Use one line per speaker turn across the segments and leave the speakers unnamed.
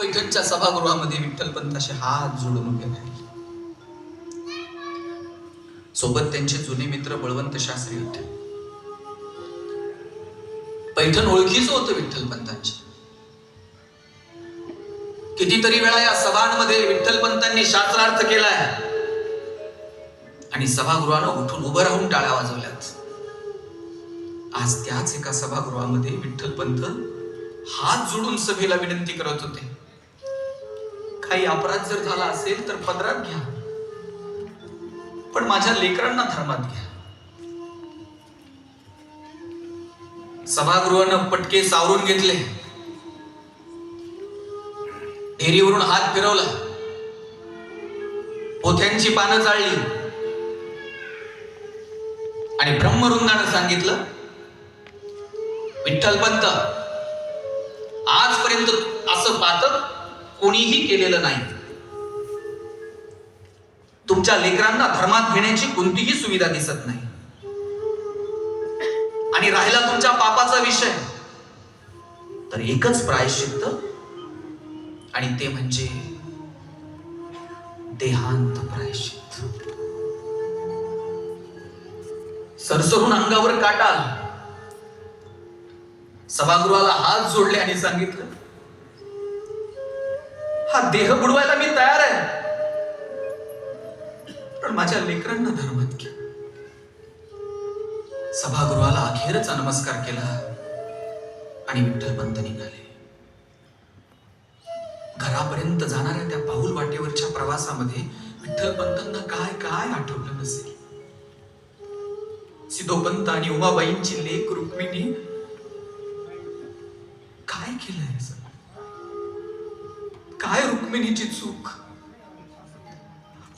पैठणच्या सभागृहामध्ये विठ्ठलपंताशी हात जोडून उभे राहिले. सोबत त्यांचे जुने मित्र बळवंत शास्त्री होते. पैठण ओळखीच होतं विठ्ठलपंतांची. कितीतरी वेळा या सभांमध्ये विठ्ठलपंतांनी शास्त्रार्थ केलाय. आणि सभागृहानं उठून उभं राहून टाळ्या वाजवल्यात. आज त्याच एका सभागृहामध्ये विठ्ठलपंत हात जोडून सभेला विनंती करत होते. काही अपराध जर झाला असेल तर पदरात घ्या. पण माझ्या लेकरांना धर्मात घ्या. सभागृहानं पटके सावरून घेतले. ढेरीवरून हात फिरवला. पोथ्यांची पानं चाळली. आणि ब्रह्मरुंदानं सांगितलं विठ्ठलपंत आजपर्यंत असं पातक कोणीही केलेलं नाही. तुमच्या लेकरांना धर्मात घेण्याची कोणतीही सुविधा दिसत नाही. आणि राहिला तुमच्या पापाचा विषय. तर एकच प्रायश्चित्त आणि ते म्हणजे देहांत प्रायश्चित सरसरून अंगावर काटा सभागृहाला हात जोडले आणि सांगितलं हा देह बुडवायला मी तयार आहे. पण माझ्या लेकरांना धर्मात घ्या सभागृहाला अखेरचा नमस्कार केला आणि विठ्ठलपंत निघाले. घरापर्यंत जाणाऱ्या त्या पाऊल वाटेवरच्या प्रवासामध्ये विठ्ठलपंतांना काय काय आठवलं नसेल? सिद्धोपंत आणि उमाबाईंची लेख रुक्मिणी काय केलंय सर काय रुक्मिणीची चूक?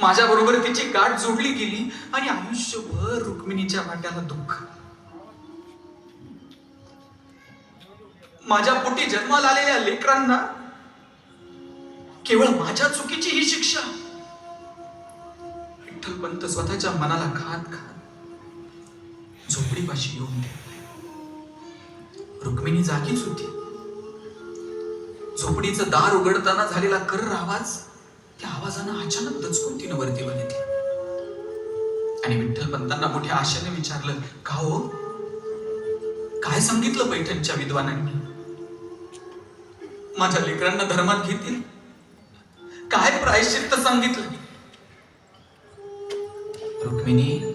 माझ्या बरोबर तिची गाठ जोडली गेली आणि आयुष्यभर रुक्मिणीच्या वाट्याला दुःख. माझ्या पोटी जन्माला आलेल्या लेकरांना केवळ माझ्या चुकीची ही शिक्षा. विठ्ठलपंत स्वतःच्या मनाला खात खात झोपडीपाशी येऊन गेले. रुक्मिणी जागीच होती. झोपडीचं दार उघडताना झालेला कर्र आवाज त्या आवाजानं अचानक दचकून तिनं वरती बघितलं. आणि विठ्ठलपंतांना मोठ्या आशेने विचारलं का हो? काय सांगितलं पैठणच्या विद्वानांनी? माझ्या लेकरांना धर्मात घेतील? काय प्रायश्चित्त सांगितलं? रुक्मिणी